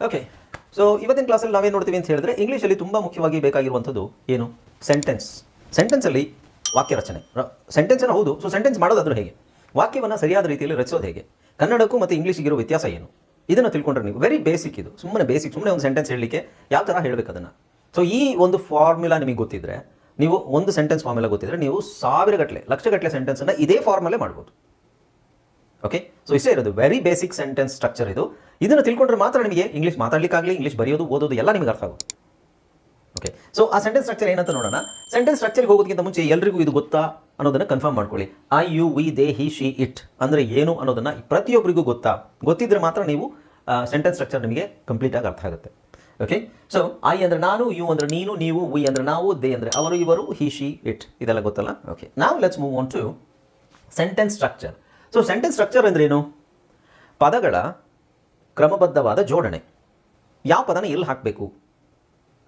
Okay so ಇವತ್ತಿನ ಕ್ಲಾಸಲ್ಲಿ ನಾವೇನು ನೋಡ್ತೀವಿ ಅಂತ ಹೇಳಿದ್ರೆ ಇಂಗ್ಲೀಷಲ್ಲಿ ತುಂಬ ಮುಖ್ಯವಾಗಿ ಬೇಕಾಗಿರುವಂಥದ್ದು ಏನು? ಸೆಂಟೆನ್ಸ್ ಸೆಂಟೆನ್ಸಲ್ಲಿ ವಾಕ್ಯ ರಚನೆ. ಸೆಂಟೆನ್ಸನ್ನು ಹೌದು. ಸೊ ಸೆಂಟೆನ್ಸ್ ಮಾಡೋದಾದರೂ ಹೇಗೆ? ವಾಕ್ಯವನ್ನು ಸರಿಯಾದ ರೀತಿಯಲ್ಲಿ ರಚಿಸೋದು ಹೇಗೆ? ಕನ್ನಡಕ್ಕೂ ಮತ್ತು ಇಂಗ್ಲೀಷಿಗಿರೋ ವ್ಯತ್ಯಾಸ ಏನು? ಇದನ್ನು ತಿಳ್ಕೊಂಡ್ರೆ ನೀವು. ವೆರಿ ಬೇಸಿಕ್ ಇದು. ಸುಮ್ಮನೆ ಬೇಸಿಕ್ ಸುಮ್ಮನೆ ಒಂದು ಸೆಂಟೆನ್ಸ್ ಹೇಳಲಿಕ್ಕೆ ಯಾವ ಥರ ಹೇಳಬೇಕು ಅದನ್ನು? ಸೊ ಈ ಒಂದು ಫಾರ್ಮುಲಾ ನಿಮಗೆ ಗೊತ್ತಿದ್ರೆ, ನೀವು ಒಂದು ಸೆಂಟೆನ್ಸ್ ಫಾರ್ಮುಲಾ ಗೊತ್ತಿದ್ರೆ, ನೀವು ಸಾವಿರಗಟ್ಟಲೆ ಲಕ್ಷಗಟ್ಟಲೆ ಸೆಂಟೆನ್ಸನ್ನು ಇದೇ ಫಾರ್ಮಲ್ಲೇ ಮಾಡ್ಬೋದು. ಓಕೆ ಸೊ ಇಷ್ಟೇ ಇರೋದು ವೆರಿ ಬೇಸಿಕ್ ಸೆಂಟೆನ್ಸ್ ಸ್ಟ್ರಕ್ಚರ್ ಇದು. ಇದನ್ನು ತಿಳ್ಕೊಂಡ್ರೆ ಮಾತ್ರ ನಿಮಗೆ ಇಂಗ್ಲೀಷ್ ಮಾತಾಡ್ಲಿಕ್ಕಾಗಲಿ ಇಂಗ್ಲೀಷ್ ಬರೆಯೋದು, ಓದೋದು ಎಲ್ಲ ನಿಮಗೆ ಅರ್ಥ ಆಗುತ್ತೆ. ಓಕೆ ಸೊ ಆ ಸೆಂಟೆನ್ಸ್ ಸ್ಟ್ರಕ್ಚರ್ ಏನಂತ ನೋಡೋಣ. ಸೆಂಟೆನ್ಸ್ ಸ್ಟ್ರಕ್ಚರ್ಗೆ ಹೋಗೋದಕ್ಕಿಂತ ಮುಂಚೆ ಎಲ್ರಿಗೂ ಇದು ಗೊತ್ತಾ ಅನ್ನೋದನ್ನ ಕನ್ಫರ್ಮ್ ಮಾಡ್ಕೊಳ್ಳಿ. I you we they he she it ಅಂದರೆ ಏನು ಅನ್ನೋದನ್ನ ಪ್ರತಿಯೊಬ್ಬರಿಗೂ ಗೊತ್ತಾ? ಗೊತ್ತಿದ್ರೆ ಮಾತ್ರ ನೀವು ಸೆಂಟೆನ್ಸ್ ಸ್ಟ್ರಕ್ಚರ್ ನಿಮಗೆ ಕಂಪ್ಲೀಟ್ ಆಗಿ ಅರ್ಥ ಆಗುತ್ತೆ. ಓಕೆ ಸೊ ಐ ಅಂದ್ರೆ ನಾನು ಯು ಅಂದ್ರೆ ನೀನು, ನೀವು ವಿ ಅಂದ್ರೆ ನಾವು ದೇ ಅಂದ್ರೆ ಅವರು, ಇವರು ಹಿ ಶಿ ಇಟ್ ಇದೆಲ್ಲ ಗೊತ್ತಲ್ಲ? ಓಕೆ ನಾವು let's move on to sentence structure so sentence structure ಅಂದ್ರೇನು? ಪದಗಳ ಕ್ರಮಬದ್ಧವಾದ ಜೋಡಣೆ. ಯಾವ ಪದನ ಎಲ್ಲಿ ಹಾಕಬೇಕು?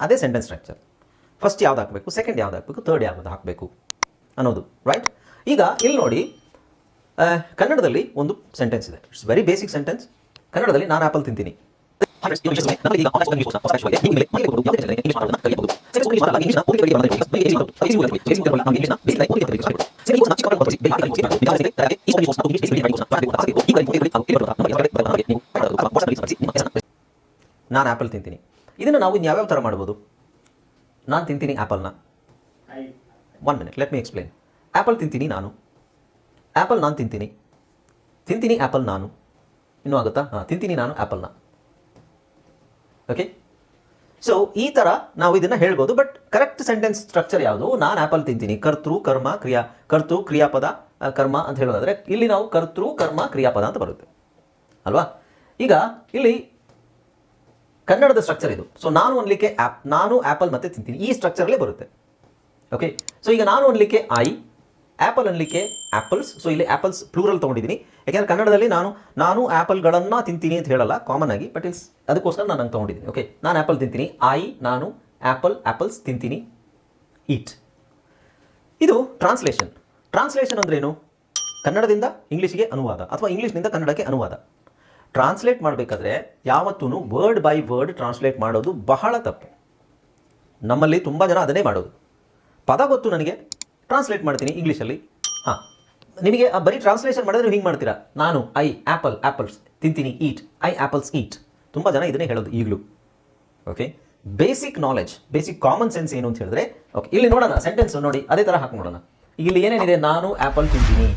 ಅದೇ ಸೆಂಟೆನ್ಸ್ ಸ್ಟ್ರಕ್ಚರ್ ಫಸ್ಟ್ ಯಾವ್ದು ಹಾಕಬೇಕು? ಸೆಕೆಂಡ್ ಯಾವ್ದು ಹಾಕಬೇಕು? ಥರ್ಡ್ ಯಾವ್ದು ಹಾಕಬೇಕು? ಅನ್ನೋದು ರೈಟ್ ಈಗ ಇಲ್ಲಿ ನೋಡಿ ಕನ್ನಡದಲ್ಲಿ ಒಂದು ಸೆಂಟೆನ್ಸ್ ಇದೆ. ಇಟ್ಸ್ ವೆರಿ ಬೇಸಿಕ್ ಸೆಂಟೆನ್ಸ್ ಕನ್ನಡದಲ್ಲಿ ನಾನು ಆಪಲ್ ತಿಂತೀನಿ. ನಾನು ಆ್ಯಪಲ್ ತಿಂತೀನಿ. ಇದನ್ನು ನಾವು ಇನ್ನು ಯಾವ್ಯಾವ ಥರ ಮಾಡ್ಬೋದು? ನಾನು ತಿಂತೀನಿ ಆ್ಯಪಲ್ನ. One minute let me explain apple ತಿಂತೀನಿ ನಾನು. ಆ್ಯಪಲ್ ನಾನು ತಿಂತೀನಿ. ತಿಂತೀನಿ ಆ್ಯಪಲ್ ನಾನು. ಇನ್ನೂ ಆಗುತ್ತಾ? ಹಾಂ, ತಿಂತೀನಿ ನಾನು ಆ್ಯಪಲ್ನ. ಓಕೆ ಸೊ ಈ ಥರ ನಾವು ಇದನ್ನ ಹೇಳ್ಬೋದು. ಬಟ್ ಕರೆಕ್ಟ್ ಸೆಂಟೆನ್ಸ್ ಸ್ಟ್ರಕ್ಚರ್ ಯಾವುದು? ನಾನು ಆ್ಯಪಲ್ ತಿಂತೀನಿ. ಕರ್ತೃ, ಕರ್ಮ, ಕ್ರಿಯಾ. ಕರ್ತೃ, ಕ್ರಿಯಾಪದ ಕರ್ಮ ಅಂತ ಹೇಳೋದಾದ್ರೆ ಇಲ್ಲಿ ನಾವು ಕರ್ತೃ, ಕರ್ಮ, ಕ್ರಿಯಾಪದ ಅಂತ ಬರುತ್ತೆ. ಅಲ್ವಾ? ಈಗ ಇಲ್ಲಿ ಕನ್ನಡದ ಸ್ಟ್ರಕ್ಚರ್ ಇದು. ಸೊ ನಾನು ಅನ್ಲಿಕ್ಕೆ ಆ್ಯಪ್ ನಾನು ಆ್ಯಪಲ್ ಮತ್ತೆ ತಿಂತೀನಿ. ಈ ಸ್ಟ್ರಕ್ಚರಲ್ಲೇ ಬರುತ್ತೆ. ಓಕೆ ಸೊ ಈಗ ನಾನು ಅನ್ಲಿಕ್ಕೆ ಐ ಆ್ಯಪಲ್ ಅನ್ಲಿಕ್ಕೆ ಆ್ಯಪಲ್ಸ್ ಸೊ ಇಲ್ಲಿ ಆ್ಯಪಲ್ಸ್ ಪ್ಲೂರಲ್ ತೊಗೊಂಡಿದ್ದೀನಿ. ಯಾಕೆಂದ್ರೆ ಕನ್ನಡದಲ್ಲಿ ನಾನು ನಾನು ಆ್ಯಪಲ್ಗಳನ್ನು ತಿಂತೀನಿ ಅಂತ ಹೇಳಲ್ಲ ಕಾಮನ್ ಆಗಿ ಬಟ್ ಇಲ್ಸ್ ಅದಕ್ಕೋಸ್ಕರ ನಾನು ಹಂಗೆ ತೊಗೊಂಡಿದ್ದೀನಿ. ಓಕೆ ನಾನು ಆ್ಯಪಲ್ ತಿಂತೀನಿ ಐ ನಾನು ಆ್ಯಪಲ್ ಆ್ಯಪಲ್ಸ್ ತಿಂತೀನಿ ಈಟ್ ಇದು ಟ್ರಾನ್ಸ್ಲೇಷನ್ ಟ್ರಾನ್ಸ್ಲೇಷನ್ ಅಂದ್ರೇನು ಕನ್ನಡದಿಂದ ಇಂಗ್ಲೀಷ್ಗೆ ಅನುವಾದ, ಅಥವಾ ಇಂಗ್ಲೀಷ್ನಿಂದ ಕನ್ನಡಕ್ಕೆ ಅನುವಾದ. ಟ್ರಾನ್ಸ್ಲೇಟ್ ಮಾಡಬೇಕಾದ್ರೆ ಯಾವತ್ತೂ ವರ್ಡ್ ಬೈ ವರ್ಡ್ ಟ್ರಾನ್ಸ್ಲೇಟ್ ಮಾಡೋದು ಬಹಳ ತಪ್ಪು. ನಮ್ಮಲ್ಲಿ ತುಂಬ ಜನ ಅದನ್ನೇ ಮಾಡೋದು. ಪದ ಗೊತ್ತು ನನಗೆ? ಟ್ರಾನ್ಸ್ಲೇಟ್ ಮಾಡ್ತೀನಿ ಇಂಗ್ಲೀಷಲ್ಲಿ ಹಾಂ. ನಿಮಗೆ ಬರೀ ಟ್ರಾನ್ಸ್ಲೇಷನ್ ಮಾಡಿದ್ರೆ ನೀವು ಹಿಂಗೆ ಮಾಡ್ತೀರಾ? ನಾನು ಐ ಆ್ಯಪಲ್ ಆ್ಯಪಲ್ಸ್ ತಿಂತೀನಿ ಈಟ್ ಐ ಆ್ಯಪಲ್ಸ್ ಈಟ್ ತುಂಬ ಜನ ಇದನ್ನೇ ಹೇಳೋದು ಈಗಲೂ. Okay basic knowledge basic common sense ಏನು ಅಂತ ಹೇಳಿದ್ರೆ ಓಕೆ ಇಲ್ಲಿ ನೋಡೋಣ ಸೆಂಟೆನ್ಸ್ ನೋಡಿ, ಅದೇ ಥರ ಹಾಕಿ ನೋಡೋಣ. ಇಲ್ಲಿ ಏನೇನಿದೆ? ನಾನು ಆ್ಯಪಲ್ ತಿಂತೀನಿ.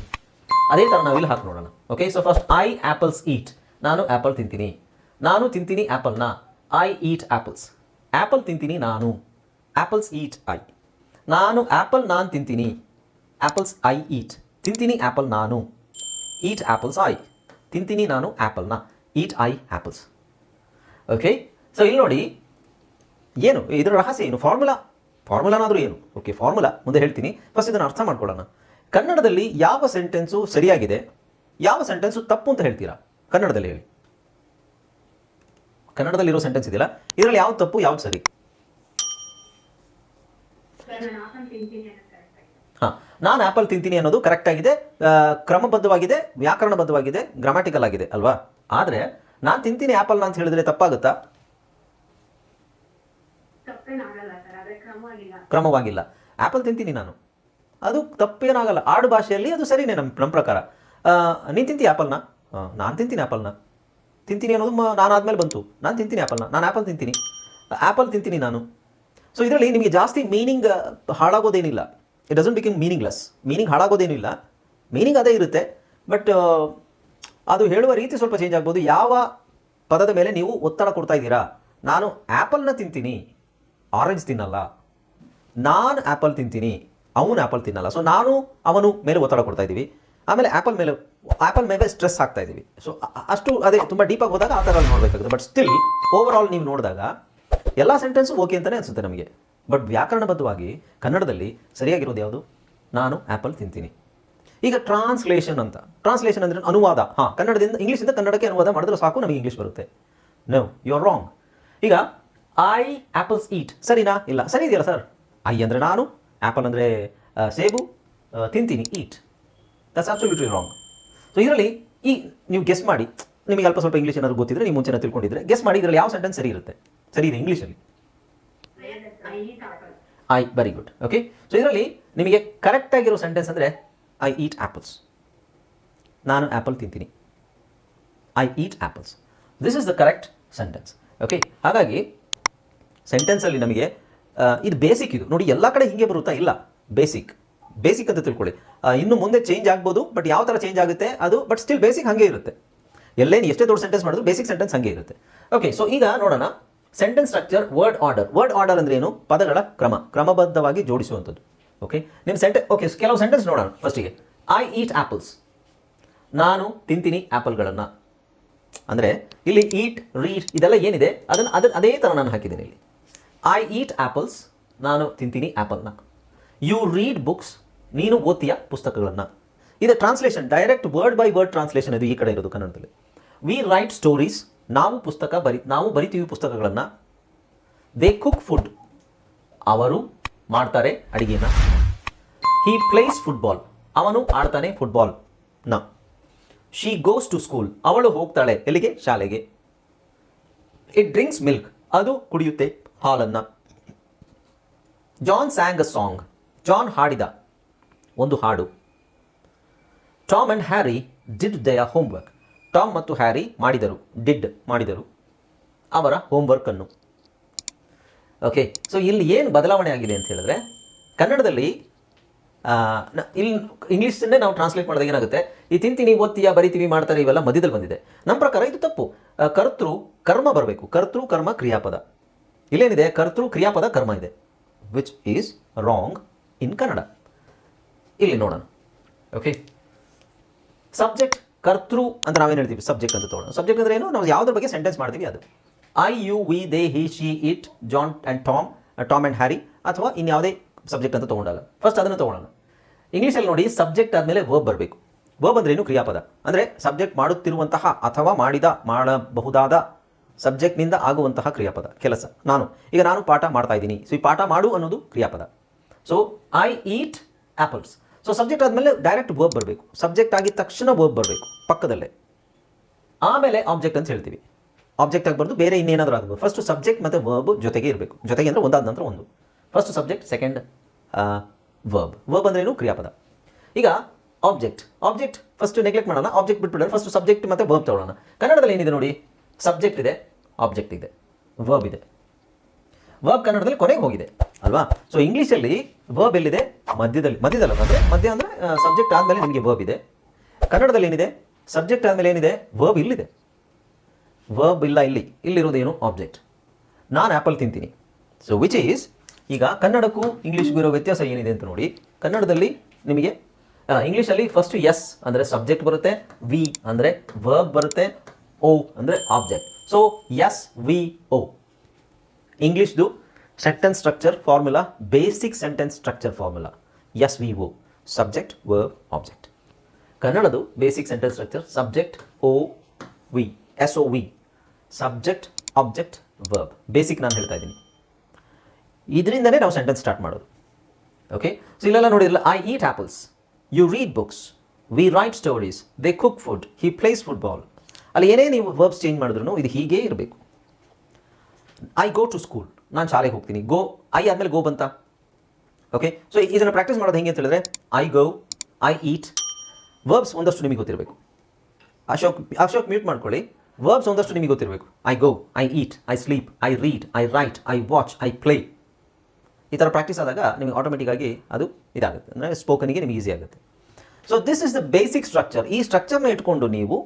ಅದೇ ಥರ ನಾವು ಇಲ್ಲಿ ಹಾಕಿ ನೋಡೋಣ. Okay so first I apples eat ನಾನು ಆ್ಯಪಲ್ ತಿಂತೀನಿ. ನಾನು, ತಿಂತೀನಿ ಆ್ಯಪಲ್ನ ಐ ಈಟ್ ಆ್ಯಪಲ್ಸ್ ಆ್ಯಪಲ್ ತಿಂತೀನಿ, ನಾನು. ಆ್ಯಪಲ್ಸ್ ಈಟ್ ಐ ನಾನು ಆ್ಯಪಲ್ ನಾನು ತಿಂತೀನಿ. Apples I eat. ತಿಂತೀನಿ ಆ್ಯಪಲ್ ನಾನು. Eat apples I. ತಿಂತೀನಿ ನಾನು ಆ್ಯಪಲ್ನ eat I apples okay so ಇಲ್ಲಿ ನೋಡಿ. ಏನು? ಇದರ ರಹಸ್ಯ ಏನು? ಫಾರ್ಮುಲಾ? ಫಾರ್ಮುಲಾನಾದರೂ ಏನು? Okay formula. ಮುಂದೆ ಹೇಳ್ತೀನಿ. ಫಸ್ಟ್ ಇದನ್ನು ಅರ್ಥ ಮಾಡ್ಕೊಳ್ಳೋಣ ಕನ್ನಡದಲ್ಲಿ ಯಾವ ಸೆಂಟೆನ್ಸು ಸರಿಯಾಗಿದೆ? ಯಾವ ಸೆಂಟೆನ್ಸು ತಪ್ಪು ಅಂತ ಹೇಳ್ತೀರಾ? ಕನ್ನಡದಲ್ಲಿ ಹೇಳಿ. ಕನ್ನಡದಲ್ಲಿರೋ ಸೆಂಟೆನ್ಸ್ ಇದೆಯಲ್ಲ? ಇದರಲ್ಲಿ ಯಾವ್ದು ತಪ್ಪು, ಯಾವ್ದು ಸರಿ? ಹಾಂ ನಾನು ಆ್ಯಪಲ್ ತಿಂತೀನಿ ಅನ್ನೋದು ಕರೆಕ್ಟ್ ಆಗಿದೆ ಕ್ರಮಬದ್ಧವಾಗಿದೆ ವ್ಯಾಕರಣಬದ್ಧವಾಗಿದೆ ಗ್ರಾಮ್ಯಾಟಿಕಲ್ ಆಗಿದೆ ಅಲ್ವಾ? ಆದರೆ ನಾನು ತಿಂತೀನಿ ಆ್ಯಪಲ್ನ ಅಂತ ಹೇಳಿದ್ರೆ ತಪ್ಪಾಗುತ್ತಾ? ಕ್ರಮವಾಗಿಲ್ಲ. ಆ್ಯಪಲ್ ತಿಂತೀನಿ ನಾನು. ಅದು ತಪ್ಪೇನಾಗಲ್ಲ. ಆಡು ಭಾಷೆಯಲ್ಲಿ ಅದು ಸರಿನೇ ನಮ್ಮ ನಮ್ಮ ಪ್ರಕಾರ. ನೀನು ತಿಂತೀನಿ ಆ್ಯಪಲ್ನ ನಾನು ತಿಂತೀನಿ ಆ್ಯಪಲ್ನ ತಿಂತೀನಿ ಅನ್ನೋದು ನಾನು ಆದಮೇಲೆ ಬಂತು. ನಾನು ತಿಂತೀನಿ ಆ್ಯಪಲ್ನ ನಾನು ಆ್ಯಪಲ್ ತಿಂತೀನಿ ಆ್ಯಪಲ್ ತಿಂತೀನಿ ನಾನು. ಸೊ ಇದರಲ್ಲಿ ನಿಮಗೆ ಜಾಸ್ತಿ meaning ಹಾಳಾಗೋದೇನಿಲ್ಲ. It doesn't become meaningless meaning ಹಾಳಾಗೋದೇನಿಲ್ಲ. Meaning ಅದೇ ಇರುತ್ತೆ. ಬಟ್ ಅದು ಹೇಳುವ ರೀತಿ ಸ್ವಲ್ಪ ಚೇಂಜ್ ಆಗ್ಬೋದು. ಯಾವ ಪದದ ಮೇಲೆ ನೀವು ಒತ್ತಡ ಕೊಡ್ತಾ ಇದ್ದೀರಾ? ನಾನು ಆ್ಯಪಲ್ನ ತಿಂತೀನಿ. ಆರೆಂಜ್ ತಿನ್ನಲ್ಲ. ನಾನು ಆ್ಯಪಲ್ ತಿಂತೀನಿ. ಅವನು ಆ್ಯಪಲ್ ತಿನ್ನಲ್ಲ. ಸೊ ನಾನು ಅವನು ಮೇಲೆ ಒತ್ತಡ ಕೊಡ್ತಾ ಇದ್ದೀವಿ. ಆಮೇಲೆ ಆ್ಯಪಲ್ ಮೇಲೆ ಆ್ಯಪಲ್ ಮೇಲೆ ಸ್ಟ್ರೆಸ್ ಆಗ್ತಾ ಇದ್ದೀವಿ. ಸೊ ಅಷ್ಟು ಅದೇ, ತುಂಬ ಡೀಪಾಗಿ ಹೋದಾಗ ಆ ಥರ ನೋಡಬೇಕಾಗುತ್ತೆ. ಬಟ್ ಸ್ಟಿಲ್ ಓವರ್ ಆಲ್ ನೀವು ನೋಡಿದಾಗ ಎಲ್ಲ ಸೆಂಟೆನ್ಸು ಓಕೆ ಅಂತಲೇ ಅನಿಸುತ್ತೆ ನಮಗೆ. ಬಟ್ ವ್ಯಾಕರಣಬದ್ಧವಾಗಿ ಕನ್ನಡದಲ್ಲಿ ಸರಿಯಾಗಿರೋದು ಯಾವುದು? ನಾನು ಆ್ಯಪಲ್ ತಿಂತೀನಿ. ಈಗ ಟ್ರಾನ್ಸ್ಲೇಷನ್ ಅಂತ. ಟ್ರಾನ್ಸ್ಲೇಷನ್ ಅಂದರೆ ಅನುವಾದ. ಹಾಂ, ಕನ್ನಡದಿಂದ ಇಂಗ್ಲೀಷಿಂದ ಕನ್ನಡಕ್ಕೆ ಅನುವಾದ ಮಾಡಿದ್ರೆ ಸಾಕು, ನಮಗೆ ಇಂಗ್ಲೀಷ್ ಬರುತ್ತೆ. ನೋ ಯು ಆರ್ ರಾಂಗ್ ಈಗ ಐ ಆ್ಯಪಲ್ಸ್ ಈಟ್ ಸರಿನಾ? ಇಲ್ಲ. ಸರಿ ಇದೆಯಲ್ಲ ಸರ್ ಐ ಅಂದರೆ ನಾನು ಆ್ಯಪಲ್ ಅಂದರೆ ಸೇಬು ತಿಂತೀನಿ eat that's absolutely wrong so ಇದರಲ್ಲಿ ಈ, ನೀವು ಗೆಸ್ ಮಾಡಿ. ನಿಮಗೆ ಅಲ್ಪ ಸ್ವಲ್ಪ ಇಂಗ್ಲೀಷ್ ಏನಾದರೂ ಗೊತ್ತಿದ್ರೆ, ನೀವು ಮುಂಚೆನ ತಿಳ್ಕೊಂಡಿದ್ರೆ ಗೆಸ್ ಮಾಡಿ, ಇದರಲ್ಲಿ ಯಾವ ಸೆಂಟೆನ್ಸ್ ಸರಿ ಇರುತ್ತೆ. ಸರಿ, ಇದೆ ಇಂಗ್ಲೀಷಲ್ಲಿ I very good okay so ಇದರಲ್ಲಿ ನಿಮಗೆ ಕರೆಕ್ಟ್ ಆಗಿರೋ ಸೆಂಟೆನ್ಸ್ ಅಂದರೆ ಐ ಈಟ್ ಆ್ಯಪಲ್ಸ್ ನಾನು ಆ್ಯಪಲ್ ತಿಂತೀನಿ. I eat apples this is the correct sentence okay ಹಾಗಾಗಿ ಸೆಂಟೆನ್ಸಲ್ಲಿ ನಮಗೆ ಇದು ಬೇಸಿಕ್ ಇದು. ನೋಡಿ, ಎಲ್ಲ ಕಡೆ ಹೀಗೆ ಬರುತ್ತಾ? ಇಲ್ಲ. ಬೇಸಿಕ್ ಬೇಸಿಕ್ ಅಂತ ತಿಳ್ಕೊಳ್ಳಿ. ಇನ್ನು ಮುಂದೆ ಚೇಂಜ್ ಆಗ್ಬೋದು ಬಟ್ ಯಾವ ಥರ ಚೇಂಜ್ ಆಗುತ್ತೆ? ಅದು ಬಟ್ ಸ್ಟಿಲ್ ಬೇಸಿಕ್ ಹಾಗೆ ಇರುತ್ತೆ. ಎಲ್ಲೇನು ಎಷ್ಟೇ ದೊಡ್ಡ ಸೆಂಟೆನ್ಸ್ ಮಾಡಿದ್ರು ಬೇಸಿಕ್ ಸೆಂಟೆನ್ಸ್ ಹಾಗೆ ಇರುತ್ತೆ. ಓಕೆ ಸೊ ಈಗ ನೋಡೋಣ. Sentence structure word order word order ಅಂದ್ರೆ ಏನು? ಪದಗಳ ಕ್ರಮ, ಕ್ರಮಬದ್ಧವಾಗಿ ಜೋಡಿಸುವಂಥದ್ದು. ಓಕೆ ನಿಮ್ಮ ಸೆಂಟೆ ಓಕೆ ಕೆಲವು ಸೆಂಟೆನ್ಸ್ ನೋಡೋಣ ಫಸ್ಟಿಗೆ ಐ ಈಟ್ ಆ್ಯಪಲ್ಸ್ ನಾನು ತಿಂತೀನಿ ಆ್ಯಪಲ್ಗಳನ್ನು ಅಂದರೆ, ಇಲ್ಲಿ ಈಟ್ ರೀಡ್ ಇದೆಲ್ಲ ಏನಿದೆ? ಅದನ್ನು ಅದನ್ನ ಅದೇ ಥರ ನಾನು ಹಾಕಿದ್ದೀನಿ ಇಲ್ಲಿ. ಐ ಈಟ್ ಆ್ಯಪಲ್ಸ್ ನಾನು ತಿಂತೀನಿ ಆ್ಯಪಲ್ನ ಯು ರೀಡ್ ಬುಕ್ಸ್ ನೀನು ಓದ್ತೀಯ ಪುಸ್ತಕಗಳನ್ನು. ಇದು translation direct word by word translation ಇದು ಈ ಕಡೆ ಇರೋದು ಕನ್ನಡದಲ್ಲಿ. ವಿ ರೈಟ್ ಸ್ಟೋರೀಸ್ ನಾವು ಪುಸ್ತಕ ಬರಿ, ನಾವು ಬರಿತೀವಿ ಪುಸ್ತಕಗಳನ್ನು. ದೇ ಕುಕ್ ಫುಡ್ ಅವರು ಮಾಡ್ತಾರೆ ಅಡಿಗೆನ. ಹಿ ಪ್ಲೇಸ್ ಫುಟ್ಬಾಲ್ ಅವನು ಆಡ್ತಾನೆ ಫುಟ್ಬಾಲ್ನ ಶಿ ಗೋಸ್ ಟು ಸ್ಕೂಲ್ ಅವಳು ಹೋಗ್ತಾಳೆ ಎಲ್ಲಿಗೆ? ಶಾಲೆಗೆ. ಇಟ್ ಡ್ರಿಂಕ್ಸ್ ಮಿಲ್ಕ್ ಅದು ಕುಡಿಯುತ್ತೆ ಹಾಲನ್ನು. John sang a song John ಹಾಡಿದ ಒಂದು ಹಾಡು. Tom and Harry did their homework Tom ಮತ್ತು ಹ್ಯಾರಿ ಮಾಡಿದರು, ಡಿಡ್ ಮಾಡಿದರು ಅವರ ಹೋಮ್ವರ್ಕನ್ನು ಓಕೆ ಸೊ ಇಲ್ಲಿ ಏನು ಬದಲಾವಣೆ ಆಗಿದೆ ಅಂತ ಹೇಳಿದ್ರೆ, ಕನ್ನಡದಲ್ಲಿ ಇಲ್ಲಿ ಇಂಗ್ಲೀಷನ್ನೇ ನಾವು ಟ್ರಾನ್ಸ್ಲೇಟ್ ಮಾಡಿದಾಗ ಏನಾಗುತ್ತೆ? ಈ ತಿಂತೀನಿ ಓದ್ತೀಯ ಬರಿತೀವಿ, ಮಾಡ್ತಾರೆ ಇವೆಲ್ಲ ಮಧ್ಯದಲ್ಲಿ ಬಂದಿದೆ. ನಮ್ಮ ಪ್ರಕಾರ ಇದು ತಪ್ಪು. ಕರ್ತೃ, ಕರ್ಮ ಬರಬೇಕು. ಕರ್ತೃ, ಕರ್ಮ, ಕ್ರಿಯಾಪದ. ಇಲ್ಲೇನಿದೆ? ಕರ್ತೃ, ಕ್ರಿಯಾಪದ, ಕರ್ಮ ಇದೆ. Which is wrong in Kannada. ಇಲ್ಲಿ ನೋಡೋಣ. ಓಕೆ ಸಬ್ಜೆಕ್ಟ್ ಕರ್ತೃ ಅಂತ ನಾವೇನು ಹೇಳ್ತೀವಿ? ಸಬ್ಜೆಕ್ಟ್ ಅಂತ ತಗೊಳ್ಳೋಣ ಸಬ್ಜೆಕ್ಟ್ ಅಂದ್ರೆ ಏನು? ನಾವು ಯಾವುದ್ರ ಬಗ್ಗೆ ಸೆಂಟೆನ್ಸ್ ಮಾಡ್ತೀವಿ ಅದು. I you we they he she it John and Tom Tom and Harry ಅಥವಾ ಇನ್ಯಾವುದೇ ಸಬ್ಜೆಕ್ಟ್ ಅಂತ ತೊಗೊಂಡಾಗ. ಫಸ್ಟ್ ಅದನ್ನು ತೊಗೊಳ್ಳೋಣ ಇಂಗ್ಲೀಷಲ್ಲಿ ನೋಡಿ ಸಬ್ಜೆಕ್ಟ್ ಆದಮೇಲೆ ವರ್ಬ್ ಬರಬೇಕು. ವರ್ಬ್ ಅಂದ್ರೆ ಏನು? ಕ್ರಿಯಾಪದ. ಅಂದರೆ ಸಬ್ಜೆಕ್ಟ್ ಮಾಡುತ್ತಿರುವಂತಹ ಅಥವಾ ಮಾಡಿದ, ಮಾಡಬಹುದಾದ ಸಬ್ಜೆಕ್ಟ್ನಿಂದ ಆಗುವಂತಹ ಕ್ರಿಯಾಪದ, ಕೆಲಸ. ನಾನು. ಈಗ ನಾನು ಪಾಠ ಮಾಡ್ತಾ ಇದ್ದೀನಿ. ಸೊ ಈ ಪಾಠ ಮಾಡು ಅನ್ನೋದು ಕ್ರಿಯಾಪದ. So I eat apples so subject ಆದಮೇಲೆ ಡೈರೆಕ್ಟ್ ವರ್ಬ್ ಬರಬೇಕು. ಸಬ್ಜೆಕ್ಟ್ ಆಗಿದ ತಕ್ಷಣ ವರ್ಬ್ ಬರಬೇಕು, ಪಕ್ಕದಲ್ಲೇ. ಆಮೇಲೆ ಆಬ್ಜೆಕ್ಟ್ ಅಂತ ಹೇಳ್ತೀವಿ. ಆಬ್ಜೆಕ್ಟ್ ಆಗಬಾರ್ದು ಬೇರೆ ಇನ್ನೇನಾದರೂ ಆಗಬಹುದು ಫಸ್ಟ್ ಸಬ್ಜೆಕ್ಟ್ ಮತ್ತು ವರ್ಬ್ ಜೊತೆಗೆ ಇರಬೇಕು. ಜೊತೆಗೆ ಅಂದರೆ ಒಂದಾದ ನಂತರ ಒಂದು. First subject second verb verb ಅಂದ್ರೆ ಏನು? ಕ್ರಿಯಾಪದ. ಈಗ ಆಬ್ಜೆಕ್ಟ್ ಆಬ್ಜೆಕ್ಟ್ ಫಸ್ಟ್ ನೆಗ್ಲೆಕ್ಟ್ ಮಾಡೋಣ. ಆಬ್ಜೆಕ್ಟ್ ಬಿಟ್ಬಿಡೋಣ. ಫಸ್ಟ್ ಸಬ್ಜೆಕ್ಟ್ ಮತ್ತು ವರ್ಬ್ ತಗೊಳ್ಳೋಣ. ಕನ್ನಡದಲ್ಲಿ ಏನಿದೆ ನೋಡಿ? ಸಬ್ಜೆಕ್ಟ್ ಇದೆ ಆಬ್ಜೆಕ್ಟ್ ಇದೆ. ವರ್ಬ್ ಇದೆ. ವರ್ಬ್ ಕನ್ನಡದಲ್ಲಿ ಕೊನೆಗೆ ಹೋಗಿದೆ. ಅಲ್ವಾ? ಸೊ ಇಂಗ್ಲೀಷಲ್ಲಿ ವರ್ಬ್ ಎಲ್ಲಿದೆ? ಮಧ್ಯದಲ್ಲಿ. ಮಧ್ಯದಲ್ಲ, ಅಂದರೆ ಮಧ್ಯ ಅಂದರೆ ಸಬ್ಜೆಕ್ಟ್ ಆದಮೇಲೆ ನಿಮಗೆ ವರ್ಬ್ ಇದೆ. ಕನ್ನಡದಲ್ಲಿ ಏನಿದೆ? ಸಬ್ಜೆಕ್ಟ್ ಆದಮೇಲೆ ಏನಿದೆ? ವರ್ಬ್ ಇಲ್ಲಿದೆ. ವರ್ಬ್ ಇಲ್ಲ ಇಲ್ಲಿ. ಇಲ್ಲಿರೋದೇನು ಆಬ್ಜೆಕ್ಟ್ ನಾನು ಆ್ಯಪಲ್ ತಿಂತೀನಿ. ಸೊ ವಿಚ್ ಈಸ್ ಈಗ ಕನ್ನಡಕ್ಕೂ ಇಂಗ್ಲೀಷ್ಗೂ ಇರೋ ವ್ಯತ್ಯಾಸ ಏನಿದೆ ಅಂತ ನೋಡಿ. ಕನ್ನಡದಲ್ಲಿ ನಿಮಗೆ ಇಂಗ್ಲೀಷಲ್ಲಿ ಫಸ್ಟ್ ಎಸ್ ಅಂದರೆ ಸಬ್ಜೆಕ್ಟ್ ಬರುತ್ತೆ ವಿ ಅಂದರೆ ವರ್ಬ್ ಬರುತ್ತೆ ಓ ಅಂದರೆ object so S V O ಇಂಗ್ಲೀಷ್ದು sentence structure formula basic sentence structure formula S V O subject verb object ಕನ್ನಡದು basic sentence structure subject O V S O V subject object verb basic ನಾನು ಹೇಳ್ತಾ ಇದ್ದೀನಿ. ಇದರಿಂದನೇ ನಾವು sentence start ಮಾಡೋದು. Okay so ಇಲ್ಲೆಲ್ಲ ನೋಡಿದ್ರಲ್ಲ I eat apples you read books we write stories they cook food he plays football ಅಲ್ಲಿ ಏನೇ ನೀವು ವರ್ಬ್ಸ್ ಚೇಂಜ್ ಮಾಡಿದ್ರು ಇದು ಹೀಗೇ ಇರಬೇಕು. ಐ ಗೋ ಟು ಸ್ಕೂಲ್ ನಾನು ಶಾಲೆಗೆ ಹೋಗ್ತೀನಿ. ಗೋ ಐ ಆದಮೇಲೆ ಗೋ ಬಂತ. ಓಕೆ ಸೊ ಇದನ್ನು ಪ್ರಾಕ್ಟೀಸ್ ಮಾಡೋದು ಹೆಂಗೆ ಅಂತ ಹೇಳಿದ್ರೆ I go I eat verbs ಒಂದಷ್ಟು ನಿಮಗೆ ಗೊತ್ತಿರಬೇಕು. ಅಶೋಕ್ ಅಶೋಕ್ ಮ್ಯೂಟ್ ಮಾಡ್ಕೊಳ್ಳಿ. ವರ್ಬ್ಸ್ ಒಂದಷ್ಟು ನಿಮಗೆ ಗೊತ್ತಿರಬೇಕು. I go I eat I sleep I read I write I watch I play ಈ ಥರ ಪ್ರಾಕ್ಟೀಸ್ ಆದಾಗ ನಿಮಗೆ ಆಟೋಮೆಟಿಕ್ಕಾಗಿ ಅದು ಇದಾಗುತ್ತೆ. ಅಂದರೆ ಸ್ಪೋಕನಿಗೆ ನಿಮಗೆ ಈಸಿ ಆಗುತ್ತೆ. So this is the basic structure ಈ ಸ್ಟ್ರಕ್ಚರ್ನ ಇಟ್ಕೊಂಡು ನೀವು,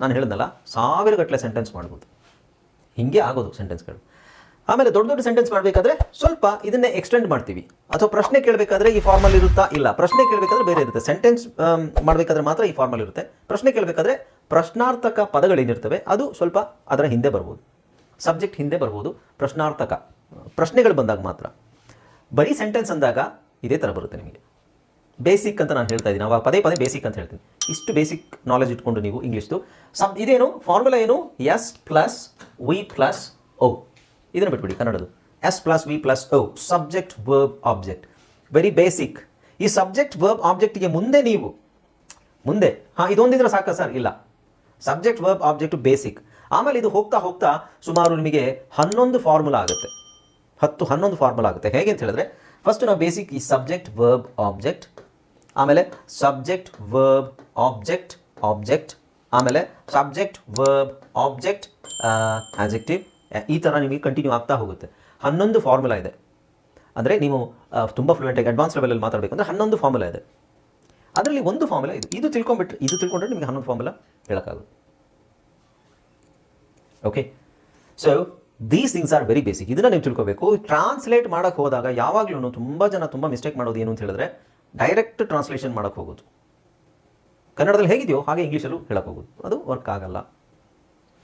ನಾನು ಹೇಳಿದ್ನಲ್ಲ, ಸಾವಿರ ಗಟ್ಟಲೆ ಸೆಂಟೆನ್ಸ್ ಮಾಡ್ಬೋದು. ಹೀಗೆ ಆಗೋದು ಸೆಂಟೆನ್ಸ್ಗಳು ಆಮೇಲೆ ದೊಡ್ಡ ದೊಡ್ಡ ಸೆಂಟೆನ್ಸ್ ಮಾಡಬೇಕಾದ್ರೆ ಸ್ವಲ್ಪ ಇದನ್ನೇ ಎಕ್ಸ್ಟೆಂಡ್ ಮಾಡ್ತೀವಿ. ಅಥವಾ ಪ್ರಶ್ನೆ ಕೇಳಬೇಕಾದ್ರೆ ಈ ಫಾರ್ಮಲ್ ಇರುತ್ತಾ? ಇಲ್ಲ. ಪ್ರಶ್ನೆ ಕೇಳಬೇಕಾದ್ರೆ ಬೇರೆ ಇರುತ್ತೆ. ಸೆಂಟೆನ್ಸ್ ಮಾಡಬೇಕಾದ್ರೆ ಮಾತ್ರ ಈ ಫಾರ್ಮಲ್ ಇರುತ್ತೆ. ಪ್ರಶ್ನೆ ಕೇಳಬೇಕಾದ್ರೆ ಪ್ರಶ್ನಾರ್ಥಕ ಪದಗಳೇನಿರ್ತವೆ, ಅದು ಸ್ವಲ್ಪ ಅದರ ಹಿಂದೆ ಬರ್ಬೋದು. ಸಬ್ಜೆಕ್ಟ್ ಹಿಂದೆ ಬರ್ಬೋದು. ಪ್ರಶ್ನಾರ್ಥಕ. ಪ್ರಶ್ನೆಗಳು ಬಂದಾಗ ಮಾತ್ರ. ಬರೀ ಸೆಂಟೆನ್ಸ್ ಅಂದಾಗ ಇದೇ ಥರ ಬರುತ್ತೆ ನಿಮಗೆ. ಬೇಸಿಕ್ ಅಂತ ನಾನು ಹೇಳ್ತಾ ಇದ್ದೀನಿ. ಅವಾಗ ಪದೇ ಪದೇ ಬೇಸಿಕ್ ಅಂತ ಹೇಳ್ತೀನಿ. ಇಷ್ಟು ಬೇಸಿಕ್ ನಾಲೆಜ್ ಇಟ್ಕೊಂಡು ನೀವು ಇಂಗ್ಲೀಷ್ದು ಸಬ್ ಇದೇನು? ಫಾರ್ಮುಲಾ ಏನು? S plus V plus O ಇದನ್ನು ಬಿಟ್ಬಿಡಿ, ಕನ್ನಡದು. S plus V plus O subject verb object very basic ಈ ಸಬ್ಜೆಕ್ಟ್ ವರ್ಬ್ ಆಬ್ಜೆಕ್ಟ್ಗೆ ಮುಂದೆ ನೀವು, ಮುಂದೆ, ಹಾಂ, ಇದೊಂದಿದ್ರೆ ಸಾಕ ಸರ್, ಇಲ್ಲ. ಸಬ್ಜೆಕ್ಟ್ ವರ್ಬ್ ಆಬ್ಜೆಕ್ಟ್ ಬೇಸಿಕ್ ಆಮೇಲೆ ಇದು ಹೋಗ್ತಾ ಹೋಗ್ತಾ ಸುಮಾರು ನಿಮಗೆ ಹನ್ನೊಂದು ಫಾರ್ಮುಲಾ ಆಗುತ್ತೆ. ಹತ್ತು, ಹನ್ನೊಂದು ಫಾರ್ಮುಲಾ ಆಗುತ್ತೆ. ಹೇಗೆ ಅಂತ ಹೇಳಿದ್ರೆ ಫಸ್ಟ್ ನಾವು ಬೇಸಿಕ್ ಈ ಸಬ್ಜೆಕ್ಟ್ ವರ್ಬ್ ಆಬ್ಜೆಕ್ಟ್ ಆಮೇಲೆ ಸಬ್ಜೆಕ್ಟ್ ವರ್ಬ್ ಆಬ್ಜೆಕ್ಟ್ ಆಬ್ಜೆಕ್ಟ್ ಆಮೇಲೆ ಸಬ್ಜೆಕ್ಟ್ ವರ್ಬ್ ಆಬ್ಜೆಕ್ಟ್ ಆಬ್ಜೆಕ್ಟಿವ್ ಈ ಥರ ನಿಮಗೆ ಕಂಟಿನ್ಯೂ ಆಗ್ತಾ ಹೋಗುತ್ತೆ. ಹನ್ನೊಂದು ಫಾರ್ಮುಲಾ ಇದೆ. ಅಂದರೆ ನೀವು ತುಂಬ ಫ್ಲೂಯೆಂಟಾಗಿ ಅಡ್ವಾನ್ಸ್ ಲೆವೆಲಲ್ಲಿ ಮಾತಾಡಬೇಕು ಅಂದರೆ ಹನ್ನೊಂದು ಫಾರ್ಮುಲಾ ಇದೆ. ಅದರಲ್ಲಿ ಒಂದು ಫಾರ್ಮುಲಾ ಇದು. ಇದು ತಿಳ್ಕೊಂಬಿಟ್ರೆ ಇದು ತಿಳ್ಕೊಂಡ್ರೆ ನಿಮಗೆ ಹನ್ನೊಂದು formula ಹೇಳೋಕ್ಕಾಗುತ್ತೆ. Okay so these things are very basic ಇದನ್ನ ನೀವು ತಿಳ್ಕೊಬೇಕು. ಟ್ರಾನ್ಸ್ಲೇಟ್ ಮಾಡೋಕ್ಕೆ ಹೋದಾಗ ಯಾವಾಗಲೂ ತುಂಬ ಜನ ತುಂಬ ಮಿಸ್ಟೇಕ್ ಮಾಡೋದು ಏನು ಅಂತ ಹೇಳಿದ್ರೆ ಡೈರೆಕ್ಟ್ ಟ್ರಾನ್ಸ್ಲೇಷನ್ ಮಾಡೋಕ್ಕೆ ಹೋಗೋದು. ಕನ್ನಡದಲ್ಲಿ ಹೇಗಿದೆಯೋ ಹಾಗೆ ಇಂಗ್ಲೀಷಲ್ಲೂ ಹೇಳಕ್ಕೆ ಹೋಗೋದು. ಅದು ವರ್ಕ್ ಆಗಲ್ಲ.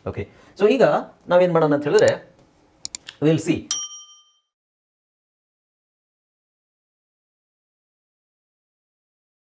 ಓಕೆ ಸೊ ಈಗ ನಾವೇನು ಮಾಡೋಣ ಅಂತ ಹೇಳಿದ್ರೆ ವಿಲ್ ಸಿ